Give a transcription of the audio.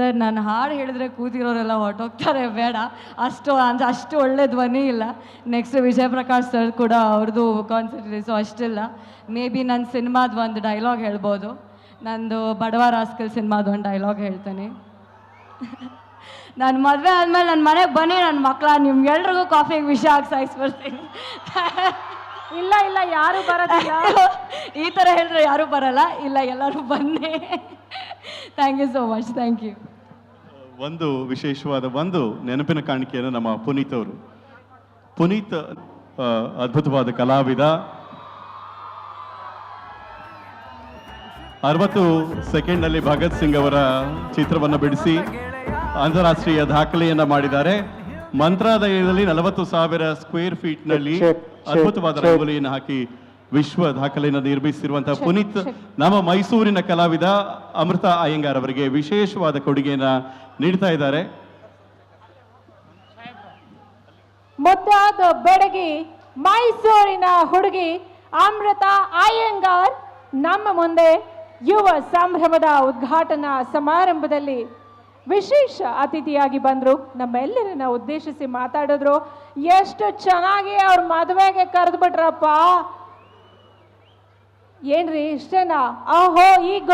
Sir ನಾನು ಹಾಡು ಹೇಳಿದ್ರೆ ಕೂತಿರೋರೆಲ್ಲ ಹೊರಟೋಗ್ತಾರೆ. ಬೇಡ. ಅಷ್ಟು ಅಂದರೆ ಅಷ್ಟು ಒಳ್ಳೆ ಧ್ವನಿ ಇಲ್ಲ. ನೆಕ್ಸ್ಟ್ ವಿಜಯ್ ಪ್ರಕಾಶ್ ಸರ್ ಕೂಡ ಅವ್ರದ್ದು ಕಾನ್ಸರ್ಟ್ ಸೊ ಅಷ್ಟಿಲ್ಲ. ಮೇ ಬಿ ನನ್ನ ಸಿನಿಮಾದ ಒಂದು ಡೈಲಾಗ್ ಹೇಳ್ಬೋದು. ನಂದು ಬಡವ ರಾಸ್ಕಲ್ ಸಿನಿಮಾದ ಒಂದು ಡೈಲಾಗ್ ಹೇಳ್ತೀನಿ. ನಾನು ಮದುವೆ ಆದಮೇಲೆ ನನ್ನ ಮನೆಗೆ ಬನ್ನಿ ನನ್ನ ಮಕ್ಕಳ ನಿಮ್ಗೆಲ್ರಿಗೂ ಕಾಫಿಗೆ ವಿಷ ಹಾಕಿ ಸಾಯಿಸ್ಬಿಡ್ತೀನಿ ಇಲ್ಲ ಇಲ್ಲ ಯಾರು ಬರೋದಿಲ್ಲ. ಈ ಥರ ಹೇಳಿದ್ರೆ ಯಾರೂ ಬರಲ್ಲ. ಇಲ್ಲ ಎಲ್ಲರೂ ಬನ್ನಿ. Thank you so much thank you ಒಂದು ವಿಶೇಷವಾದ ಒಂದು ನೆನಪಿನ ಕಾಣಿಕೆಯನ್ನು ನಮ್ಮ ಪುನೀತ್ ಅವರು ಪುನೀತ್ ಅದ್ಭುತವಾದ ಕಲಾವಿದ. ಅರವತ್ತು ಸೆಕೆಂಡ್ನಲ್ಲಿ ಭಗತ್ ಸಿಂಗ್ ಅವರ ಚಿತ್ರವನ್ನು ಬಿಡಿಸಿ ಅಂತಾರಾಷ್ಟ್ರೀಯ ದಾಖಲೆಯನ್ನ ಮಾಡಿದ್ದಾರೆ. ಮಂತ್ರಾಲಯದಲ್ಲಿ ನಲವತ್ತು ಸಾವಿರ ಸ್ಕ್ವೇರ್ ಫೀಟ್ನಲ್ಲಿ ಅದ್ಭುತವಾದ ರಂಗೋಲಿಯನ್ನು ಹಾಕಿ ವಿಶ್ವ ದಾಖಲೆಯನ್ನು ನಿರ್ಮಿಸಿರುವಂತಹ ಪುನೀತ್ ನಮ್ಮ ಮೈಸೂರಿನ ಕಲಾವಿದ ಅಮೃತ ಅಯ್ಯಂಗಾರ್ ಅವರಿಗೆ ವಿಶೇಷವಾದ ಕೊಡುಗೆಯನ್ನ ನೀಡ್ತಾ ಇದ್ದಾರೆ. ಮುದ್ದಾದ ಬೆಡಗಿ ಮೈಸೂರಿನ ಹುಡುಗಿ ಅಮೃತ ಅಯ್ಯಂಗಾರ್ ನಮ್ಮ ಮುಂದೆ ಯುವ ಸಂಭ್ರಮದ ಉದ್ಘಾಟನಾ ಸಮಾರಂಭದಲ್ಲಿ ವಿಶೇಷ ಅತಿಥಿಯಾಗಿ ಬಂದ್ರು. ನಮ್ಮೆಲ್ಲರನ್ನ ಉದ್ದೇಶಿಸಿ ಮಾತಾಡಿದ್ರು. ಎಷ್ಟು ಚೆನ್ನಾಗಿ ಅವ್ರ ಮದುವೆಗೆ ಕರೆದು ಬಿಟ್ರಪ್ಪ. ಏನ್ರಿ ಇಷ್ಟೇನಾ? ಆಹೋ ಈಗ